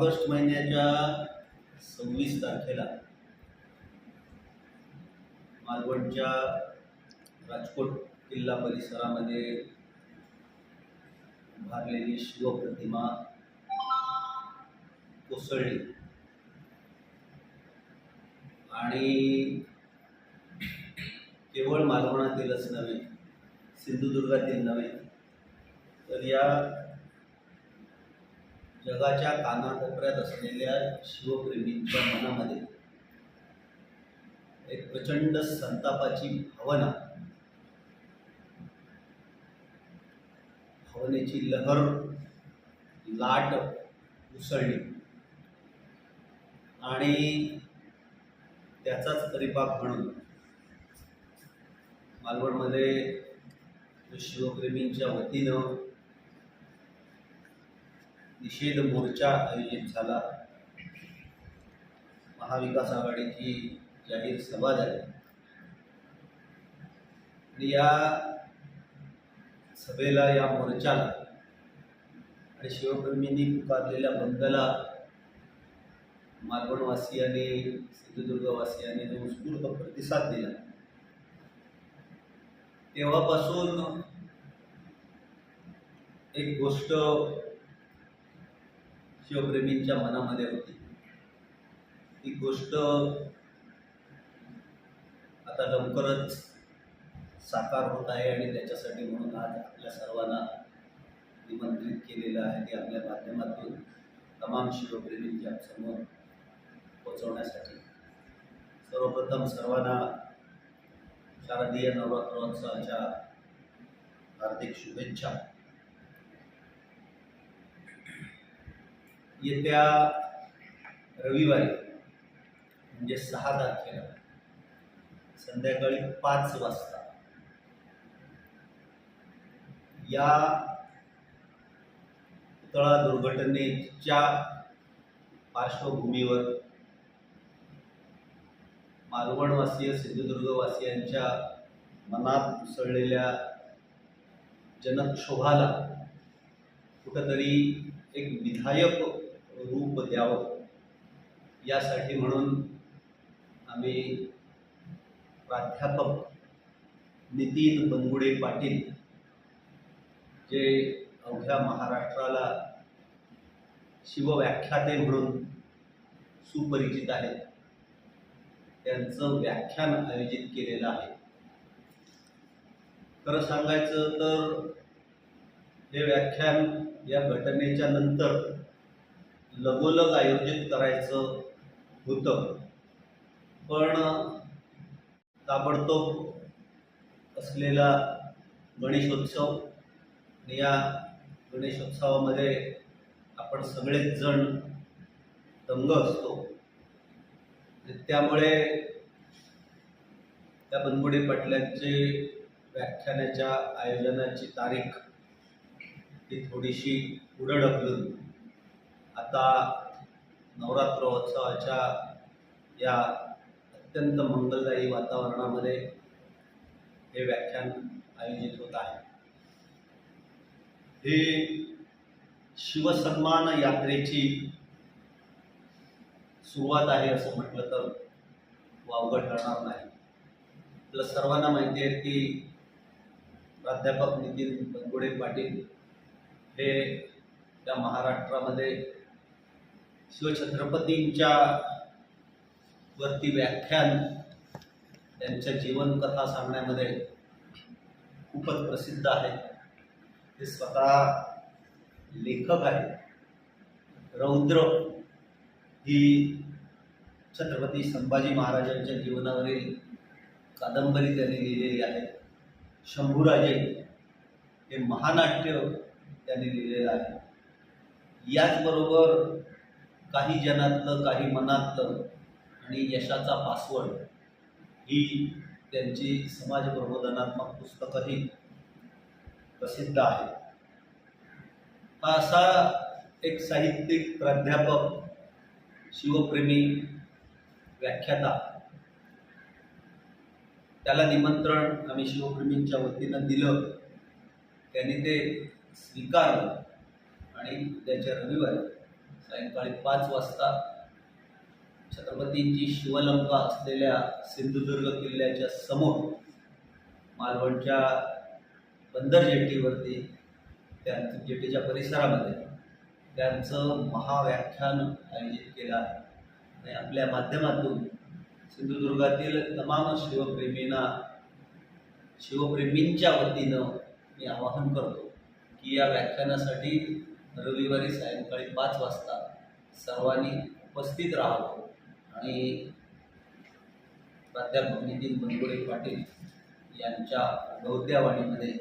August महिन्याच्या सव्वीस तारखेला मालवणच्या राजकोट किल्ला परिसरामध्ये उभारलेली शिवप्रतिमा कोसळली. आणि केवळ मालवणातीलच नव्हे सिंधुदुर्गातील नव्हे तर या जगाच्या कानाकोपऱ्यात असलेल्या शिवप्रेमींच्या मनामध्ये एक प्रचंड संतापाची भावना भावनेची लहर लाट उसळली. आणि त्याचाच परिपाक म्हणून मालवणमध्ये शिवप्रेमींच्या वतीनं निषेध मोर्चा आयोजित झाला. महाविकास आघाडीची जाहीर सभा झाली. आणि या सभेला या मोर्चाला आणि शिवप्रेमींनी पुकारलेल्या बंदला मालवणवासियांनी सिंधुदुर्गवासियांनी जो उत्स्फूर्त प्रतिसाद दिला. तेव्हापासून एक गोष्ट शिवप्रेमींच्या मनामध्ये होती. ती गोष्ट आता लवकरच साकार होत आहे आणि त्याच्यासाठी म्हणून आज आपल्या सर्वांना निमंत्रित केलेलं आहे ते आपल्या माध्यमातून तमाम शिवप्रेमींच्या समोर पोचवण्यासाठी सर्वप्रथम सर्वांना शारदीय नवरात्रोत्सवाच्या हार्दिक शुभेच्छा. येत्या रविवारी म्हणजे सहा तारखेला संध्याकाळी पाच वाजता या पुतळा दुर्घटनेच्या पार्श्वभूमीवर मालवणवासीय सिंधुदुर्गवासियांच्या मनात उसळलेल्या जनक्षोभाला कुठंतरी एक विधायक रूप द्यावं. यासाठी म्हणून आम्ही प्राध्यापक नितीन बनगुडे पाटील जे अवघ्या महाराष्ट्राला शिवव्याख्याते म्हणून सुपरिचित आहेत त्यांचं व्याख्यान आयोजित केलेलं आहे. खरं सांगायचं तर हे व्याख्यान या घटनेच्या नंतर लगोलग आयोजित करायचं होतं. पण ताबडतोब असलेला गणेशोत्सव या गणेशोत्सवामध्ये आपण सगळेच जण दंग असतो. आणि त्यामुळे त्या बनबुडे पाटलांची व्याख्यानाच्या आयोजनाची तारीख ही थोडीशी पुढं ढकलून आता नवरात्रोत्सवाच्या या अत्यंत मंगलदायी वातावरणामध्ये हे व्याख्यान आयोजित होत आहे. हे शिवसन्मान यात्रेची सुरुवात आहे असं म्हटलं तर वावगं ठरणार नाही. आपलं सर्वांना माहिती आहे की प्राध्यापक नितीन बनगुडे पाटील हे त्या महाराष्ट्रामध्ये शिवछत्रपतींच्या वरती व्याख्यान त्यांच्या जीवनकथा सांगण्यामध्ये खूपच प्रसिद्ध आहे. ते स्वतः लेखक आहेत. रौद्र ही छत्रपती संभाजी महाराजांच्या जीवनावरील कादंबरी त्यांनी लिहिलेली आहे. शंभूराजे हे महानाट्य त्यांनी लिहिलेलं आहे. याचबरोबर काही जनातलं काही मनातलं आणि यशाचा पासवर्ड ही त्यांची समाज प्रबोधनात्मक पुस्तकंही प्रसिद्ध आहे. हा असा एक साहित्यिक प्राध्यापक शिवप्रेमी व्याख्याता. त्याला निमंत्रण आम्ही शिवप्रेमींच्या वतीनं दिलं. त्यांनी ते स्वीकारलं आणि त्याच्या रविवारी सायंकाळी पाच वाजता छत्रपतींची शिवलंका असलेल्या सिंधुदुर्ग किल्ल्याच्या समोर मालवणच्या बंदर जेटीवरती त्यांचं जेटीच्या परिसरामध्ये त्यांचं महाव्याख्यान आयोजित केलं आहे. आणि आपल्या माध्यमातून सिंधुदुर्गातील तमाम शिवप्रेमींना शिवप्रेमींच्या वतीनं मी आवाहन करतो की या व्याख्यानासाठी रविवारी सायंकाळी पाच वाजता सर्वांनी उपस्थित राहावं आणि प्राध्यापक नितीन बनगुडे पाटील यांच्या गौद्यावाणीमध्ये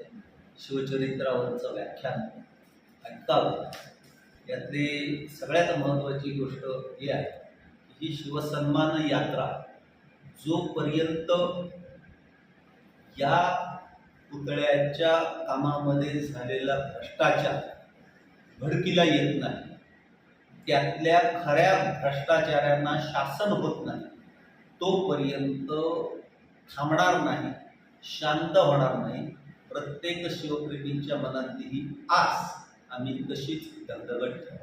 शिवचरित्रावरचं व्याख्यान ऐकावं. यातली सगळ्यात महत्त्वाची गोष्ट ही आहे की ही शिवसन्मान यात्रा जोपर्यंत या पुतळ्याच्या कामामध्ये झालेला भ्रष्टाचार भडकीला येत नाही. त्यातल्या खऱ्या भ्रष्टाचारांना शासन होत नाही. तोपर्यंत थांबणार नाही शांत होणार नाही. प्रत्येक शिवप्रेमींच्या मनातली ही आस आम्ही तशीच दगदगट ठेवा